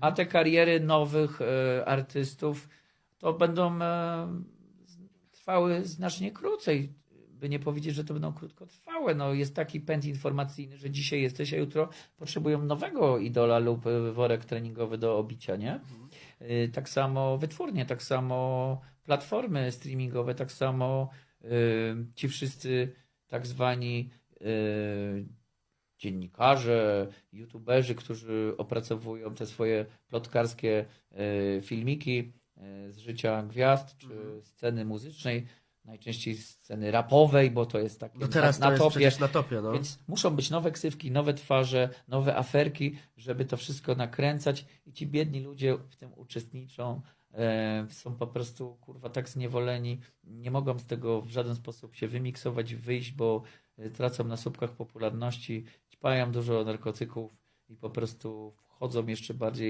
A te kariery nowych e, artystów to będą e, trwały znacznie krócej. By nie powiedzieć, że to będą krótkotrwałe. No, jest taki pęd informacyjny, że dzisiaj jesteś, a jutro potrzebują nowego idola lub e, worek treningowy do obicia, nie? Tak samo wytwórnie, tak samo platformy streamingowe, tak samo ci wszyscy tak zwani dziennikarze, youtuberzy, którzy opracowują te swoje plotkarskie y, filmiki y, z życia gwiazd czy Mhm. sceny muzycznej, najczęściej sceny rapowej, bo to jest takie No teraz na, to na jest topie. przecież na topie, no. Więc muszą być nowe ksywki, nowe twarze, nowe aferki, żeby to wszystko nakręcać i ci biedni ludzie w tym uczestniczą. E, są po prostu kurwa tak zniewoleni, nie mogą z tego w żaden sposób się wymiksować, wyjść, bo e, tracą na słupkach popularności, ćpają dużo narkotyków i po prostu wchodzą jeszcze bardziej